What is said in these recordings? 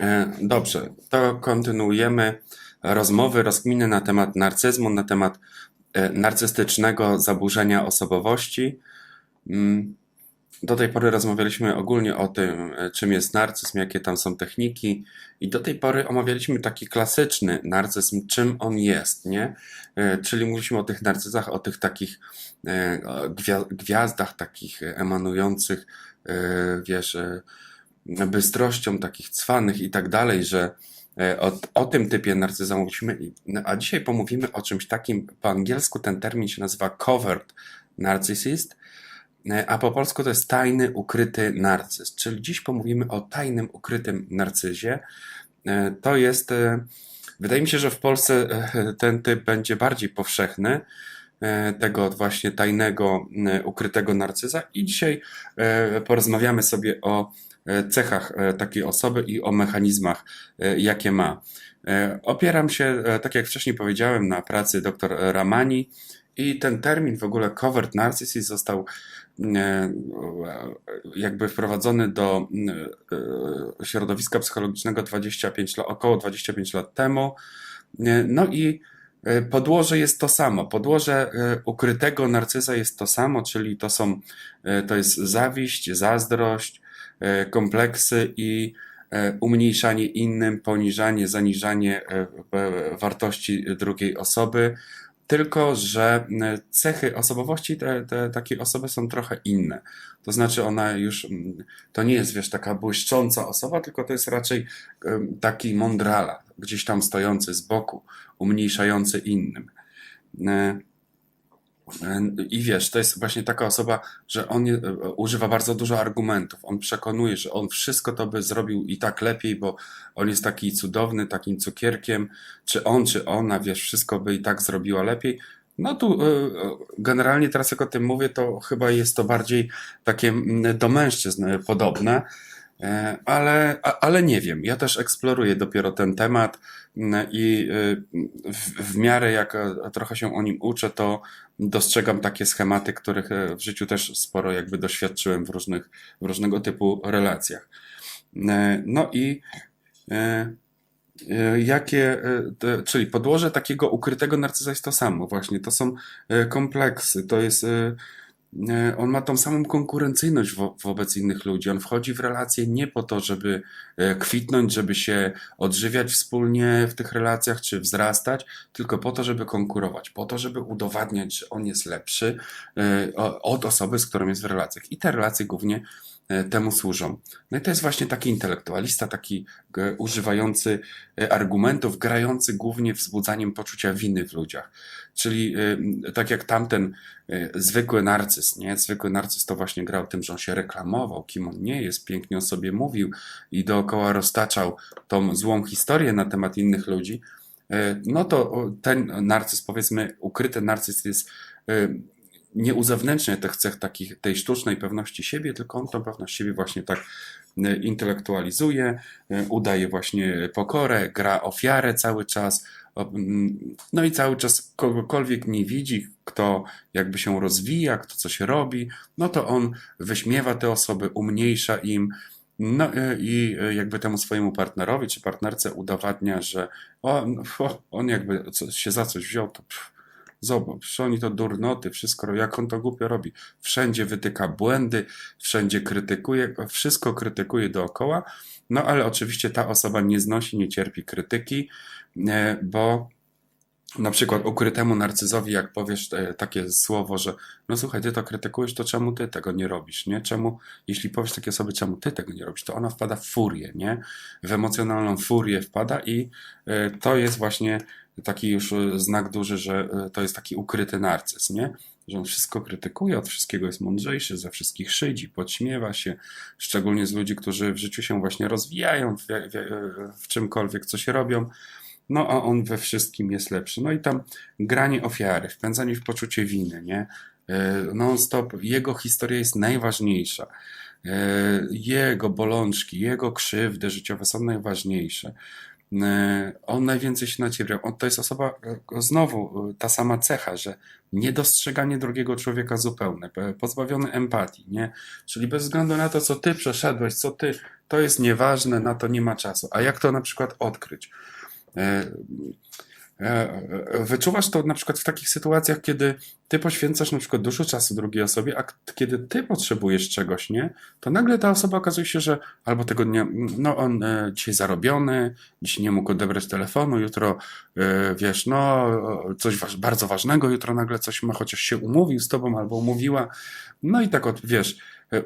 E, Dobrze, to kontynuujemy rozmowy, rozkminy na temat narcyzmu, na temat e, narcystycznego zaburzenia osobowości. Mm, Do tej pory rozmawialiśmy ogólnie o tym, e, czym jest narcyzm, jakie tam są techniki, i do tej pory omawialiśmy taki klasyczny narcyzm, czym on jest, nie? Czyli mówiliśmy o tych narcyzach, o tych takich gwiazdach, takich emanujących, wiesz, bystrością, takich cwanych i tak dalej, że e, o, o tym typie narcyza mówiliśmy, no, a dzisiaj pomówimy o czymś takim, po angielsku ten termin się nazywa covert narcissist, e, a po polsku to jest tajny, ukryty narcyz. Czyli dziś pomówimy o tajnym, ukrytym narcyzie. E, To jest, wydaje mi się, że w Polsce ten typ będzie bardziej powszechny, tego właśnie tajnego, ukrytego narcyza. I dzisiaj porozmawiamy sobie o cechach e, takiej osoby i o mechanizmach, e, jakie ma. E, Opieram się, e, tak jak wcześniej powiedziałem, na pracy dr Ramani i ten termin w ogóle covert narcissist został e, jakby wprowadzony do e, środowiska psychologicznego 25 lat, około 25 lat temu. E, No i e, podłoże jest to samo. Podłoże e, ukrytego narcyza jest to samo, czyli to są, e, to jest zawiść, zazdrość, e, kompleksy i e, umniejszanie innym, poniżanie, zaniżanie e, e, wartości drugiej osoby. Tylko, że e, cechy osobowości te, te, takiej osoby są trochę inne. To znaczy, ona już to nie jest, wiesz, taka błyszcząca osoba, tylko to jest raczej taki mądrala, gdzieś tam stojący z boku, umniejszający innym. I wiesz, to jest właśnie taka osoba, że on używa bardzo dużo argumentów. On przekonuje, że on wszystko to by zrobił i tak lepiej, bo on jest taki cudowny, takim cukierkiem. Czy on, czy ona, wiesz, wszystko by i tak zrobiła lepiej. No tu e, generalnie teraz jak o tym mówię, to chyba jest to bardziej takie mm, do mężczyzn podobne. E, Ale, ale nie wiem, ja też eksploruję dopiero ten temat mm, i y, w, w miarę jak e, trochę się o nim uczę, to dostrzegam takie schematy, których e, w życiu też sporo jakby doświadczyłem w różnych, w różnego typu relacjach. No i jakie, czyli podłoże takiego ukrytego narcyza jest to samo. Właśnie, to są kompleksy, to jest on ma tą samą konkurencyjność wo wobec innych ludzi. On wchodzi w relacje nie po to, żeby e, kwitnąć, żeby się odżywiać wspólnie w tych relacjach, czy wzrastać, tylko po to, żeby konkurować, po to, żeby udowadniać, że on jest lepszy e, od osoby, z którą jest w relacjach. I te relacje głównie e, temu służą. No i to jest właśnie taki intelektualista, taki e, używający e, argumentów, grający głównie wzbudzaniem poczucia winy w ludziach. Czyli e, tak jak tamten e, zwykły narcyz, nie? Zwykły narcyz to właśnie grał tym, że on się reklamował, kim on nie jest, pięknie o sobie mówił i dookoła roztaczał tą złą historię na temat innych ludzi. E, No to ten narcyz, powiedzmy, ukryty narcyz jest nie uzewnętrznia tych cech takich, tej sztucznej pewności siebie, tylko on tą pewność siebie właśnie tak intelektualizuje, udaje właśnie pokorę, gra ofiarę cały czas, no i cały czas kogokolwiek nie widzi, kto jakby się rozwija, kto coś robi, no to on wyśmiewa te osoby, umniejsza im, no e, i e, jakby temu swojemu partnerowi czy partnerce udowadnia, że o, no, on jakby się za coś wziął, to pff, Zobacz, oni to durnoty, wszystko, jak on to głupio robi. Wszędzie wytyka błędy, wszędzie krytykuje, wszystko krytykuje dookoła. No ale oczywiście ta osoba nie znosi, nie cierpi krytyki, bo na przykład ukrytemu narcyzowi, jak powiesz e, takie słowo, że no słuchaj, ty to krytykujesz, to czemu ty tego nie robisz, nie? Czemu, jeśli powiesz takie osoby, czemu ty tego nie robisz, to ona wpada w furię, nie? W emocjonalną furię wpada i e, to jest właśnie taki już e, znak duży, że e, to jest taki ukryty narcyz, nie? Że on wszystko krytykuje, od wszystkiego jest mądrzejszy, ze wszystkich szydzi, podśmiewa się, szczególnie z ludzi, którzy w życiu się właśnie rozwijają, w, w, w czymkolwiek coś robią, no a on we wszystkim jest lepszy. No i tam granie ofiary, wpędzanie w poczucie winy, nie? E, Non-stop, jego historia jest najważniejsza. E, Jego bolączki, jego krzywdy życiowe są najważniejsze. E, On najwięcej się na ciebie. On to jest osoba, znowu ta sama cecha, że niedostrzeganie drugiego człowieka zupełne, pe- pozbawiony empatii, nie? Czyli bez względu na to, co ty przeszedłeś, co ty, to jest nieważne, na to nie ma czasu. A jak to na przykład odkryć? E, e, e, Wyczuwasz to na przykład w takich sytuacjach, kiedy ty poświęcasz na przykład dużo czasu drugiej osobie, a kiedy ty potrzebujesz czegoś, nie? To nagle ta osoba okazuje się, że albo tego dnia, no on dzisiaj zarobiony, dziś nie mógł odebrać telefonu, jutro wiesz, no coś bardzo ważnego, jutro nagle coś ma, chociaż się umówił z tobą albo umówiła. No i tak wiesz,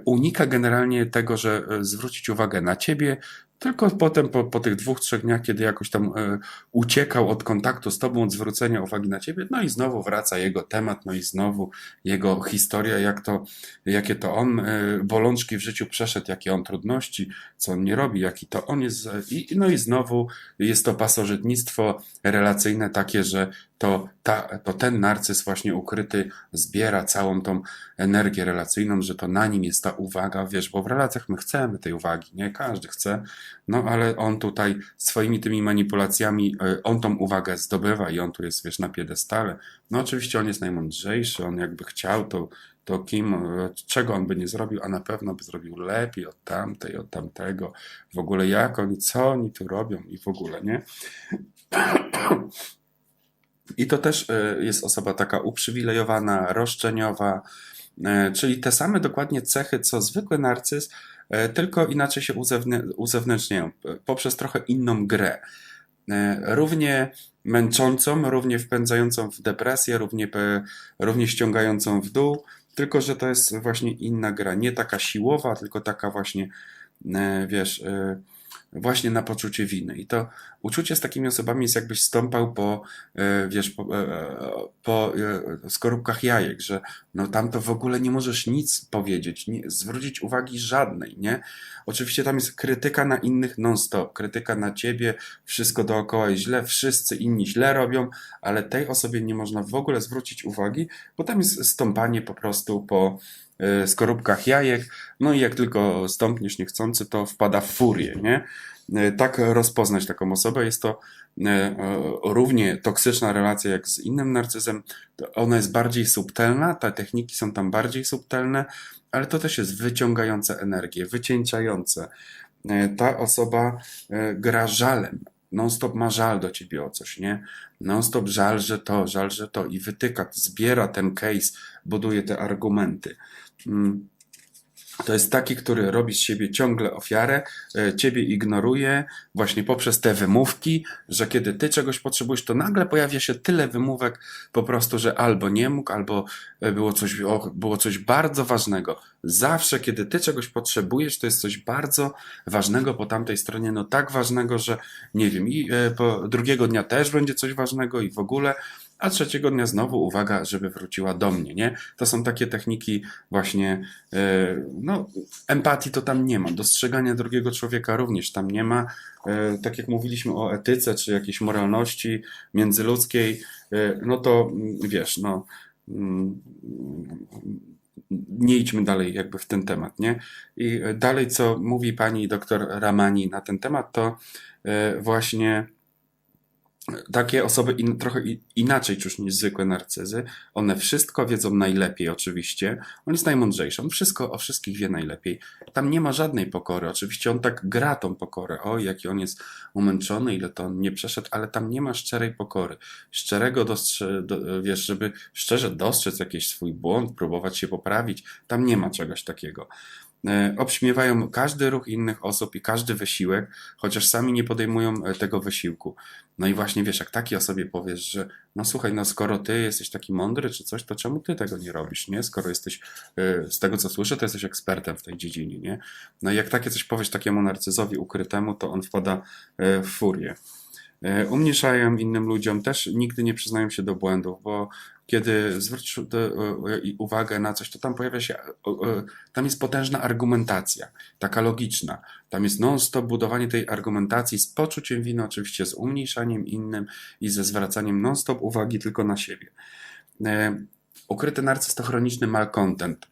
unika generalnie tego, że zwrócić uwagę na ciebie, tylko potem po, po tych dwóch, trzech dniach, kiedy jakoś tam e, uciekał od kontaktu z tobą, od zwrócenia uwagi na ciebie, no i znowu wraca jego temat, no i znowu jego historia, jak to, jakie to on e, bolączki w życiu przeszedł, jakie on trudności, co on nie robi, jaki to on jest. e, I, no i znowu jest to pasożytnictwo relacyjne takie, że to, ta, to ten narcyz właśnie ukryty zbiera całą tą energię relacyjną, że to na nim jest ta uwaga, wiesz, bo w relacjach my chcemy tej uwagi, nie? Każdy chce, no ale on tutaj swoimi tymi manipulacjami, e, on tą uwagę zdobywa i on tu jest, wiesz, na piedestale. No oczywiście on jest najmądrzejszy, on jakby chciał, to, to kim, e, czego on by nie zrobił, a na pewno by zrobił lepiej od tamtej, od tamtego. W ogóle jak oni, co oni tu robią i w ogóle, nie? I to też e, jest osoba taka uprzywilejowana, roszczeniowa, e, czyli te same dokładnie cechy, co zwykły narcyz, e, tylko inaczej się uzewnę- uzewnętrzniają poprzez trochę inną grę. Równie męczącą, równie wpędzającą w depresję, równie, równie ściągającą w dół, tylko że to jest właśnie inna gra. Nie taka siłowa, tylko taka właśnie, wiesz, właśnie na poczucie winy. I to uczucie z takimi osobami jest jakbyś stąpał po, e, wiesz, po, e, po e, skorupkach jajek, że no tam to w ogóle nie możesz nic powiedzieć, nie, zwrócić uwagi żadnej, nie? Oczywiście tam jest krytyka na innych non-stop, krytyka na ciebie, wszystko dookoła jest źle, wszyscy inni źle robią, ale tej osobie nie można w ogóle zwrócić uwagi, bo tam jest stąpanie po prostu po skorupkach jajek, no i jak tylko stąpniesz niechcący, to wpada w furię, nie? E, Tak rozpoznać taką osobę jest to e, e, równie toksyczna relacja jak z innym narcyzem. Ona jest bardziej subtelna, te techniki są tam bardziej subtelne, ale to też jest wyciągające energię, wycieńczające. E, Ta osoba e, gra żalem. Non-stop ma żal do ciebie o coś, nie? Non-stop żal, że to, żal, że to i wytyka, zbiera ten case, buduje te argumenty. Mm. To jest taki, który robi z siebie ciągle ofiarę, e, ciebie ignoruje właśnie poprzez te wymówki, że kiedy ty czegoś potrzebujesz, to nagle pojawia się tyle wymówek po prostu, że albo nie mógł, albo e, było coś, było coś bardzo ważnego. Zawsze, kiedy ty czegoś potrzebujesz, to jest coś bardzo ważnego po tamtej stronie, no tak ważnego, że nie wiem, i e, po drugiego dnia też będzie coś ważnego i w ogóle, a trzeciego dnia znowu uwaga, żeby wróciła do mnie, nie? To są takie techniki właśnie, e, no, empatii to tam nie ma, dostrzegania drugiego człowieka również tam nie ma. E, Tak jak mówiliśmy o etyce czy jakiejś moralności międzyludzkiej, e, no to mm, wiesz, no, mm, nie idźmy dalej jakby w ten temat, nie? I dalej, co mówi pani doktor Ramani na ten temat, to właśnie takie osoby in, trochę inaczej czuć niż zwykłe narcyzy. One wszystko wiedzą najlepiej, oczywiście. On jest najmądrzejszy. On wszystko o wszystkich wie najlepiej. Tam nie ma żadnej pokory. Oczywiście on tak gra tą pokorę. O, jaki on jest umęczony, ile to on nie przeszedł, ale tam nie ma szczerej pokory. Szczerego dostrze, do, wiesz, żeby szczerze dostrzec jakiś swój błąd, próbować się poprawić. Tam nie ma czegoś takiego. E, Obśmiewają każdy ruch innych osób i każdy wysiłek, chociaż sami nie podejmują e, tego wysiłku. No i właśnie wiesz, jak takiej osobie powiesz, że no słuchaj, no skoro ty jesteś taki mądry czy coś, to czemu ty tego nie robisz, nie? Skoro jesteś, e, z tego co słyszę, to jesteś ekspertem w tej dziedzinie, nie? No i jak takie coś powiesz takiemu narcyzowi ukrytemu, to on wpada w furię. E, Umniejszają innym ludziom, też nigdy nie przyznają się do błędów, bo kiedy zwrócisz uwagę na coś, to tam pojawia się, tam jest potężna argumentacja, taka logiczna. Tam jest non-stop budowanie tej argumentacji z poczuciem winy, oczywiście z umniejszaniem innym i ze zwracaniem non-stop uwagi tylko na siebie. E, Ukryty narcyz malcontent.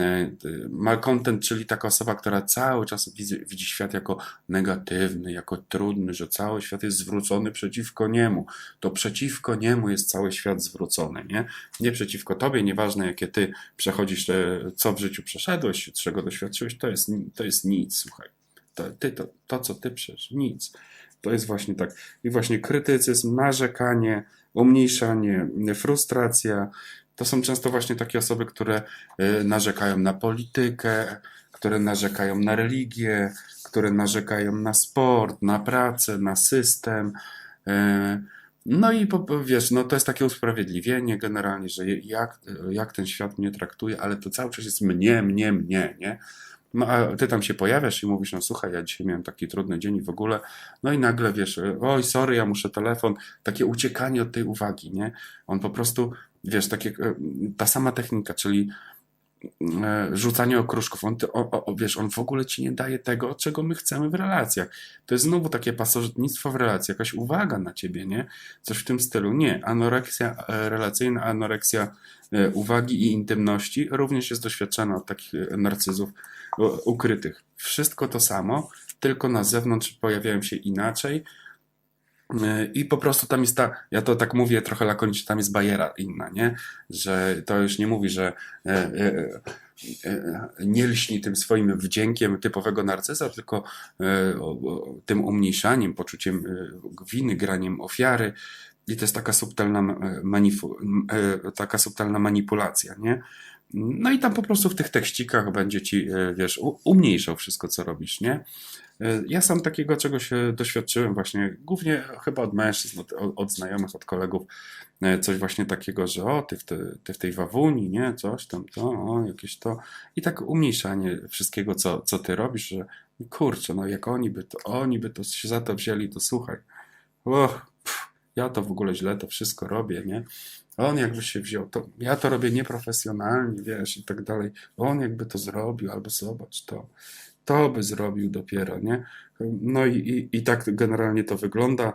E, Malcontent, czyli taka osoba, która cały czas widzi, widzi świat jako negatywny, jako trudny, że cały świat jest zwrócony przeciwko niemu. To przeciwko niemu jest cały świat zwrócony, nie? Nie przeciwko tobie, nieważne jakie ty przechodzisz, e, co w życiu przeszedłeś, czego doświadczyłeś, to jest, to jest nic, słuchaj. To, ty, to, to, co ty przeszedł, nic. To jest właśnie tak. I właśnie krytycyzm, narzekanie, umniejszanie, frustracja, to są często właśnie takie osoby, które y, narzekają na politykę, które narzekają na religię, które narzekają na sport, na pracę, na system. y, No i wiesz, no to jest takie usprawiedliwienie generalnie, że jak, jak ten świat mnie traktuje, ale to cały czas jest mnie, mnie, mnie, nie? No a ty tam się pojawiasz i mówisz, no słuchaj, ja dzisiaj miałem taki trudny dzień w ogóle, no i nagle wiesz, oj, sorry, ja muszę telefon, takie uciekanie od tej uwagi, nie? On po prostu, wiesz, takie, e, ta sama technika, czyli e, rzucanie okruszków, on, ty- o, o, wiesz, on w ogóle ci nie daje tego, czego my chcemy w relacjach. To jest znowu takie pasożytnictwo w relacji, jakaś uwaga na ciebie, nie? Coś w tym stylu. Nie, anoreksja e, relacyjna, anoreksja uwagi i intymności również jest doświadczana od takich narcyzów ukrytych. Wszystko to samo, tylko na zewnątrz pojawiają się inaczej. E, I po prostu tam jest ta, ja to tak mówię trochę lakonicznie, tam jest bariera inna, nie? Że to już nie mówi, że e, e, e, nie lśni tym swoim wdziękiem typowego narcyza, tylko e, o- tym umniejszaniem, poczuciem e, winy, graniem ofiary. I to jest taka subtelna, e, manifu, e, taka subtelna manipulacja, nie? No i tam po prostu w tych tekścikach będzie ci, e, wiesz, umniejszał wszystko, co robisz, nie? E, Ja sam takiego czegoś e, doświadczyłem właśnie, głównie chyba od mężczyzn, od, od znajomych, od kolegów, e, coś właśnie takiego, że o, ty w, te, ty w tej wawuni, nie, coś tam, to, o, jakieś to. I tak umniejszanie wszystkiego, co, co ty robisz, że kurczę, no jak oni by to, oni by to się za to wzięli, to słuchaj, och, pff, ja to w ogóle źle to wszystko robię, nie? On jakby się wziął, to ja to robię nieprofesjonalnie, wiesz, i tak dalej. On jakby to zrobił, albo zobacz to, to by zrobił dopiero, nie? No i, i, i tak generalnie to wygląda.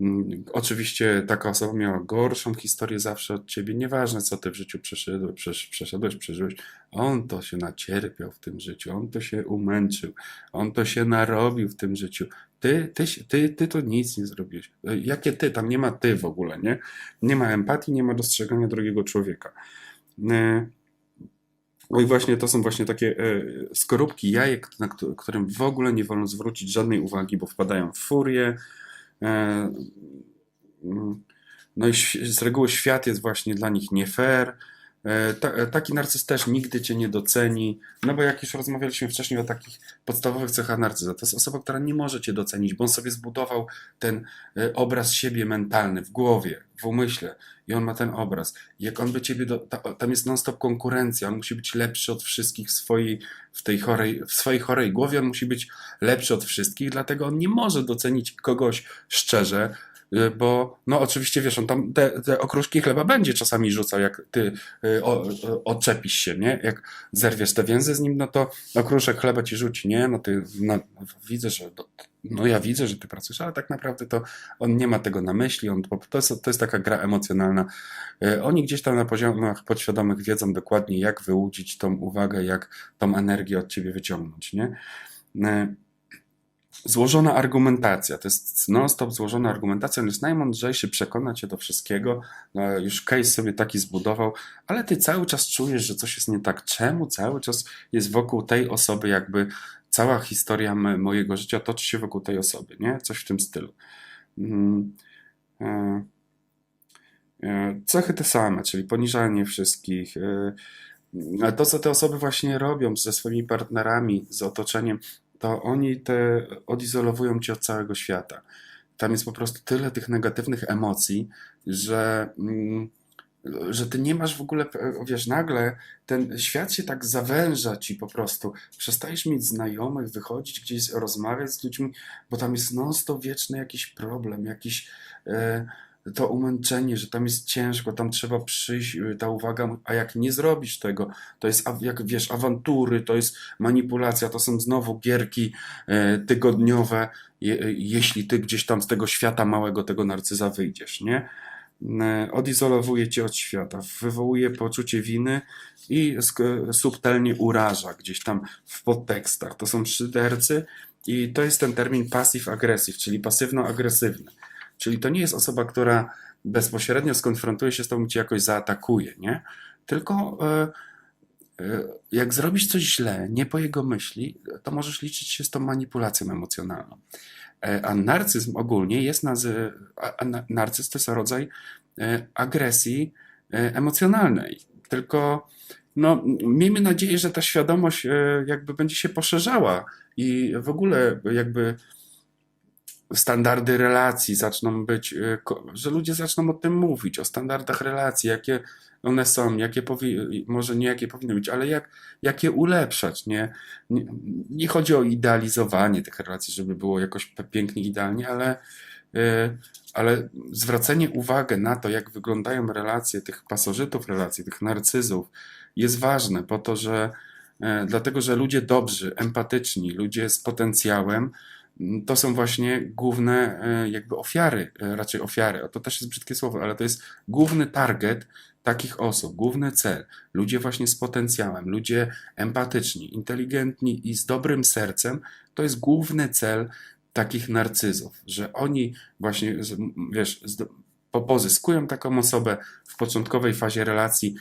Mm, Oczywiście taka osoba miała gorszą historię zawsze od ciebie. Nieważne, co ty w życiu przeszedłeś, przesz, przeszedłeś, przeżyłeś. On to się nacierpiał w tym życiu, on to się umęczył, on to się narobił w tym życiu. Ty, ty, ty, ty to nic nie zrobiłeś. Jakie ty? Tam nie ma ty w ogóle, nie? Nie ma empatii, nie ma dostrzegania drugiego człowieka. No i właśnie to są właśnie takie e, skorupki jajek, na któ- którym w ogóle nie wolno zwrócić żadnej uwagi, bo wpadają w furię. E, mm, no i z reguły świat jest właśnie dla nich nie fair. E, ta, e, taki narcyz też nigdy cię nie doceni, no bo jak już rozmawialiśmy wcześniej o takich podstawowych cechach narcyza, to jest osoba, która nie może cię docenić, bo on sobie zbudował ten e, obraz siebie mentalny w głowie, w umyśle i on ma ten obraz. Jak on by ciebie, do, ta, tam jest non-stop konkurencja, on musi być lepszy od wszystkich w swojej, w tej chorej, w swojej chorej głowie, on musi być lepszy od wszystkich, dlatego on nie może docenić kogoś szczerze, bo no oczywiście wiesz, on tam te, te okruszki chleba będzie czasami rzucał, jak ty y, o, o, odczepisz się, nie? Jak zerwiesz te więzy z nim, no to okruszek chleba ci rzuci, nie? No ty, no, widzę, że no ja widzę, że ty pracujesz, ale tak naprawdę to on nie ma tego na myśli, on, to, jest, to jest taka gra emocjonalna. E, Oni gdzieś tam na poziomach podświadomych wiedzą dokładnie, jak wyłudzić tą uwagę, jak tą energię od ciebie wyciągnąć, nie? Złożona argumentacja, to jest non-stop złożona argumentacja, on jest najmądrzejszy, przekona cię do wszystkiego, no, już case sobie taki zbudował, ale ty cały czas czujesz, że coś jest nie tak. Czemu cały czas jest wokół tej osoby jakby cała historia mojego życia toczy się wokół tej osoby, nie? Coś w tym stylu. Mm, e, e, Cechy te same, czyli poniżanie wszystkich. e, To, co te osoby właśnie robią ze swoimi partnerami, z otoczeniem, to oni te odizolowują cię od całego świata. Tam jest po prostu tyle tych negatywnych emocji, że, mm, że ty nie masz w ogóle, wiesz, nagle ten świat się tak zawęża ci po prostu. Przestajesz mieć znajomych, wychodzić gdzieś, rozmawiać z ludźmi, bo tam jest non-stop wieczny jakiś problem, jakiś e, to umęczenie, że tam jest ciężko, tam trzeba przyjść, e, ta uwaga, a jak nie zrobisz tego, to jest, jak wiesz, awantury, to jest manipulacja, to są znowu gierki e, tygodniowe, e, jeśli ty gdzieś tam z tego świata małego, tego narcyza wyjdziesz, nie? e, odizolowuje cię od świata, wywołuje poczucie winy i subtelnie uraża gdzieś tam w podtekstach. To są szydercy i to jest ten termin passive-aggressive, czyli pasywno-agresywny. Czyli to nie jest osoba, która bezpośrednio skonfrontuje się z tobą cię jakoś zaatakuje, nie? Tylko e, e, jak zrobisz coś źle, nie po jego myśli, to możesz liczyć się z tą manipulacją emocjonalną. E, A narcyzm ogólnie jest nazy... narcyzm to jest rodzaj agresji emocjonalnej. Tylko no, miejmy nadzieję, że ta świadomość jakby będzie się poszerzała i w ogóle jakby standardy relacji zaczną być, ko- że ludzie zaczną o tym mówić, o standardach relacji, jakie one są, jakie powi- może nie jakie powinny być, ale jak, jak je ulepszać, nie? nie? Nie chodzi o idealizowanie tych relacji, żeby było jakoś pięknie, idealnie, ale, e, ale zwracanie uwagi na to, jak wyglądają relacje tych pasożytów relacji, tych narcyzów, jest ważne po to, że e, dlatego, że ludzie dobrzy, empatyczni, ludzie z potencjałem, to są właśnie główne e, jakby ofiary, e, raczej ofiary, to też jest brzydkie słowo, ale to jest główny target takich osób, główny cel. Ludzie właśnie z potencjałem, ludzie empatyczni, inteligentni i z dobrym sercem, to jest główny cel takich narcyzów, że oni właśnie, wiesz, pozyskują taką osobę w początkowej fazie relacji.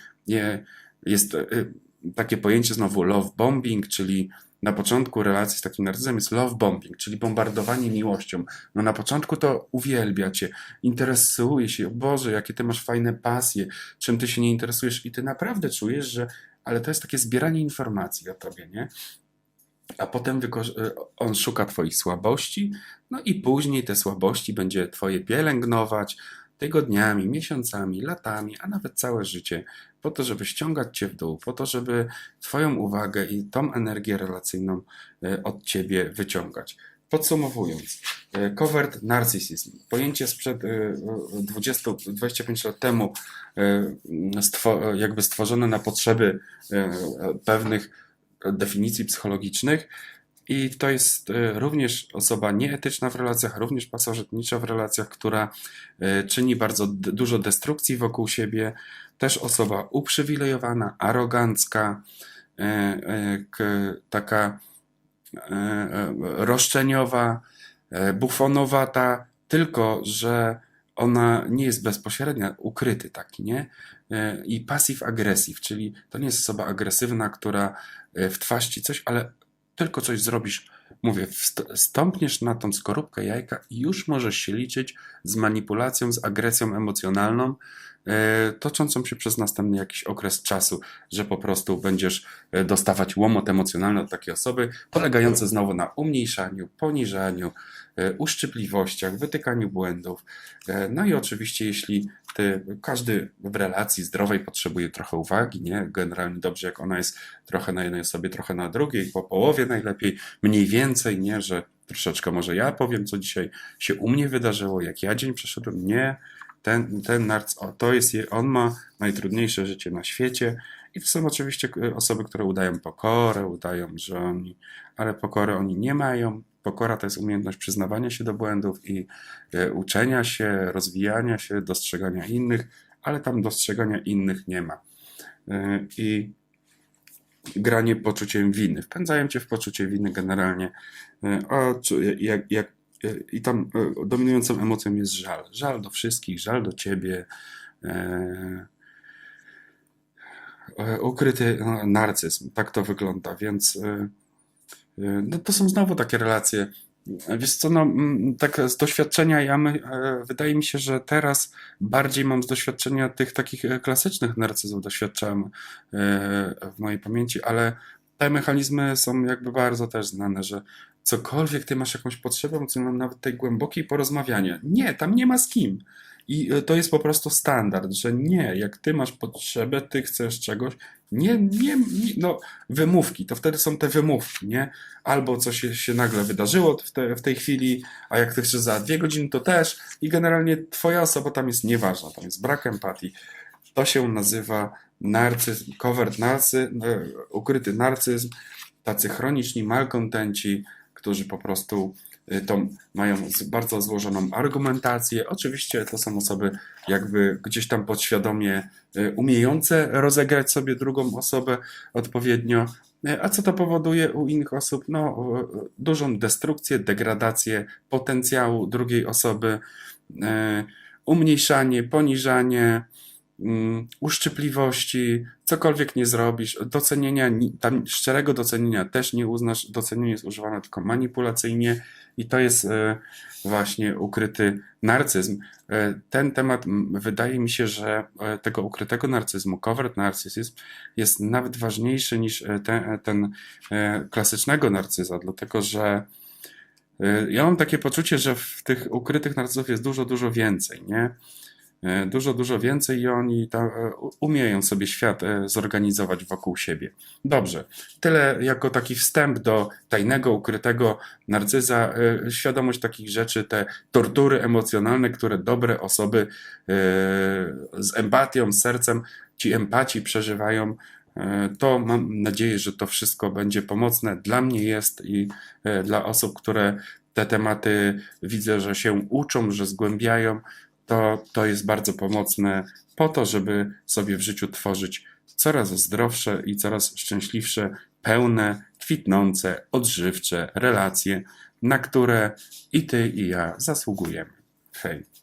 Jest y, takie pojęcie znowu love bombing, czyli na początku relacji z takim narcyzem jest love bombing, czyli bombardowanie miłością. No na początku to uwielbia cię, interesuje się, o Boże, jakie ty masz fajne pasje, czym ty się nie interesujesz i ty naprawdę czujesz, że ale to jest takie zbieranie informacji o tobie, nie? A potem y, on szuka twoich słabości, no i później te słabości będzie twoje pielęgnować tygodniami, miesiącami, latami, a nawet całe życie, po to, żeby ściągać cię w dół, po to, żeby twoją uwagę i tą energię relacyjną y, od ciebie wyciągać. Podsumowując, y, covert narcissism, pojęcie sprzed y, 20, 25 lat temu, jakby stworzone na potrzeby pewnych definicji psychologicznych i to jest e, również osoba nieetyczna w relacjach, również pasożytnicza w relacjach, która e, czyni bardzo dużo destrukcji wokół siebie, też osoba uprzywilejowana, arogancka, k, taka roszczeniowa, bufonowata, tylko że ona nie jest bezpośrednia, ukryty taki, nie? I passive aggressive, czyli to nie jest osoba agresywna, która w twarz ci coś, ale tylko coś zrobisz, mówię, stąpniesz na tą skorupkę jajka i już możesz się liczyć z manipulacją, z agresją emocjonalną, e, toczącą się przez następny jakiś okres czasu, że po prostu będziesz e, dostawać łomot emocjonalny od takiej osoby, polegający znowu na umniejszaniu, poniżaniu, uszczypliwościach, wytykaniu błędów. E, No i oczywiście, jeśli ty, każdy w relacji zdrowej potrzebuje trochę uwagi, nie? Generalnie dobrze, jak ona jest trochę na jednej osobie, trochę na drugiej, po połowie najlepiej, mniej więcej, nie? Że troszeczkę może ja powiem, co dzisiaj się u mnie wydarzyło, jak ja dzień przeszedłem. Nie, ten, ten narc, o, to jest, je- on ma najtrudniejsze życie na świecie i to są oczywiście e, osoby, które udają pokorę, udają, że oni, ale pokory oni nie mają. Pokora to jest umiejętność przyznawania się do błędów i e, uczenia się, rozwijania się, dostrzegania innych, ale tam dostrzegania innych nie ma. E, I granie poczuciem winy. Wpędzają cię w poczucie winy generalnie. E, czu- jak, jak, I tam dominującą emocją jest żal. Żal do wszystkich, żal do ciebie. Ukryty no, narcyzm. Tak to wygląda, więc no, to są znowu takie relacje. Wiesz co, no, mm, tak z doświadczenia, ja my, e, wydaje mi się, że teraz bardziej mam z doświadczenia tych takich e, klasycznych narcyzów, doświadczałem w mojej pamięci, ale te mechanizmy są jakby bardzo też znane, że cokolwiek ty masz jakąś potrzebę emocjonalną, nawet tej głębokiej porozmawiania. Nie, tam nie ma z kim. I e, to jest po prostu standard, że nie, jak ty masz potrzebę, ty chcesz czegoś, nie, nie, nie no wymówki, to wtedy są te wymówki, nie? Albo coś się, się nagle wydarzyło w, te, w tej chwili, a jak ty chcesz za dwie godziny, to też i generalnie twoja osoba tam jest nieważna, tam jest brak empatii. To się nazywa narcyzm, covert narcyzm, ukryty narcyzm, tacy chroniczni malkontenci, którzy po prostu to mają bardzo złożoną argumentację. Oczywiście to są osoby jakby gdzieś tam podświadomie y, umiejące rozegrać sobie drugą osobę odpowiednio. Y, A co to powoduje u innych osób? No, y, dużą destrukcję, degradację potencjału drugiej osoby, y, umniejszanie, poniżanie, uszczypliwości, cokolwiek nie zrobisz, docenienia, ni- tam szczerego docenienia też nie uznasz, docenienie jest używane tylko manipulacyjnie i to jest e, właśnie ukryty narcyzm. E, Ten temat wydaje mi się, że e, tego ukrytego narcyzmu, covert narcyzm jest nawet ważniejszy niż ten, ten klasycznego narcyza, dlatego że ja mam takie poczucie, że w tych ukrytych narcyzów jest dużo, dużo więcej, nie? E, Dużo, dużo więcej i oni tam e, umieją sobie świat e, zorganizować wokół siebie. Dobrze, tyle jako taki wstęp do tajnego, ukrytego narcyza. Świadomość takich rzeczy, te tortury emocjonalne, które dobre osoby z empatią, z sercem, ci empaci przeżywają. To mam nadzieję, że to wszystko będzie pomocne. Dla mnie jest i dla osób, które te tematy widzę, że się uczą, że zgłębiają to, to jest bardzo pomocne po to, żeby sobie w życiu tworzyć coraz zdrowsze i coraz szczęśliwsze, pełne, kwitnące, odżywcze relacje, na które i ty, i ja zasługujemy. Hej.